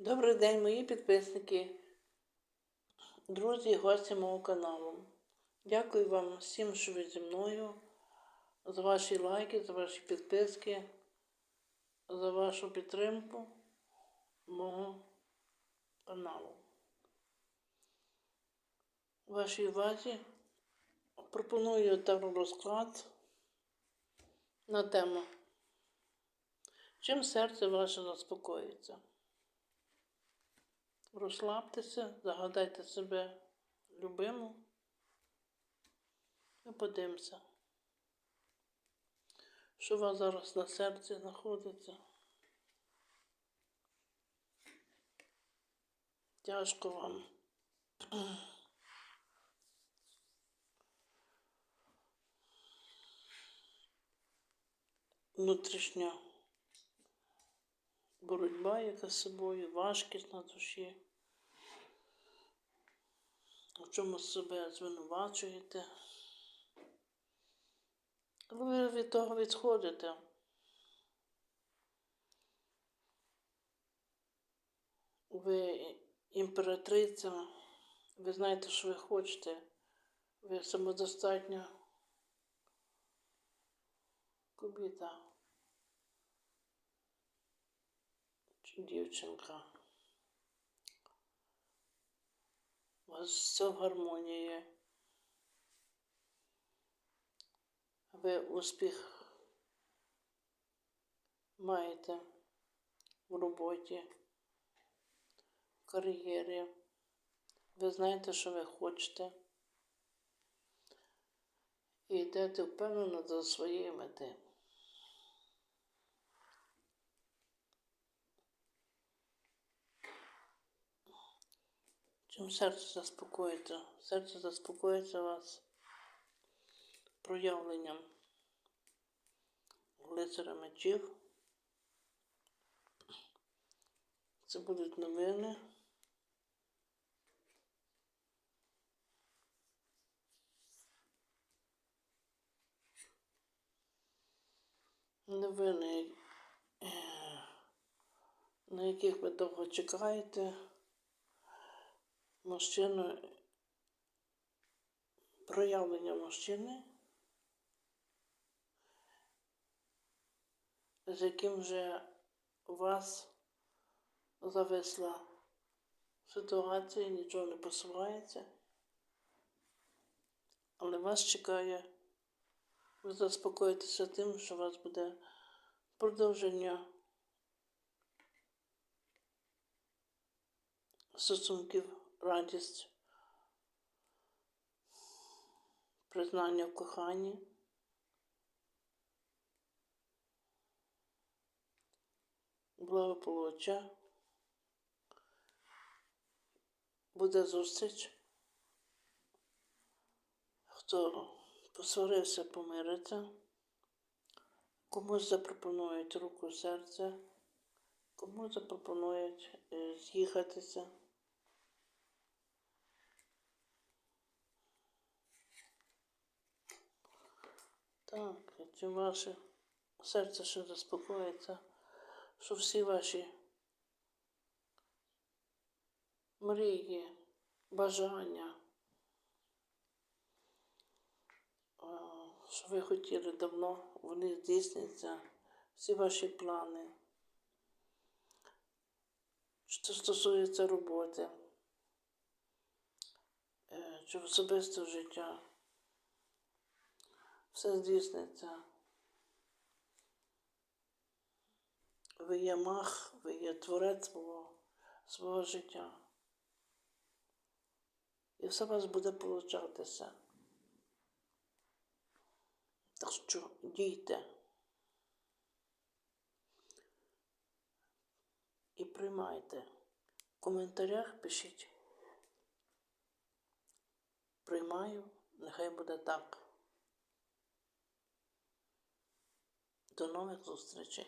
Добрий день, мої підписники, друзі і гості мого каналу. Дякую вам всім, що ви зі мною, за ваші лайки, за ваші підписки, за вашу підтримку мого каналу. Вашій увазі пропоную розклад на тему. Чим серце ваше заспокоїться? Розслабтеся, загадайте себе любиму і подивимося, що у вас зараз на серці знаходиться. Тяжко вам. Внутрішня боротьба, яка з собою, важкість на душі. В чому себе звинувачуєте. Ви від того відходите. Ви імператриця, ви знаєте, що ви хочете, ви самодостатня кобіта чи дівчинка. У вас все в гармонії. Ви успіх маєте в роботі, в кар'єрі. Ви знаєте, що ви хочете. І йдете впевнено до своєї мети. Чим серце заспокоїться? Серце заспокоїться вас проявленням лицаря мечів. Це будуть новини. Новини, е, на яких ви довго чекаєте. Мужчина, проявлення мужчини, з яким вже вас зависла ситуація, нічого не посувається, але вас чекає, ви заспокоїтеся тим, що у вас буде продовження стосунків радість, признання в коханні. Благополуччя. Буде зустріч. Хто посварився, помириться, комусь запропонують руку серця, комусь запропонують е, з'їхатися. Так, чим ваше серце ще заспокоїться, що всі ваші мрії, бажання, що ви хотіли давно, вони здійсняться, всі ваші плани, що стосується роботи, е, чи особистого життя все здійсниться. Ви є мах, ви є творець свого, свого життя. І все у вас буде получатися. Так що дійте і приймайте. В коментарях пишіть. Приймаю, нехай буде так. До нових зустрічей.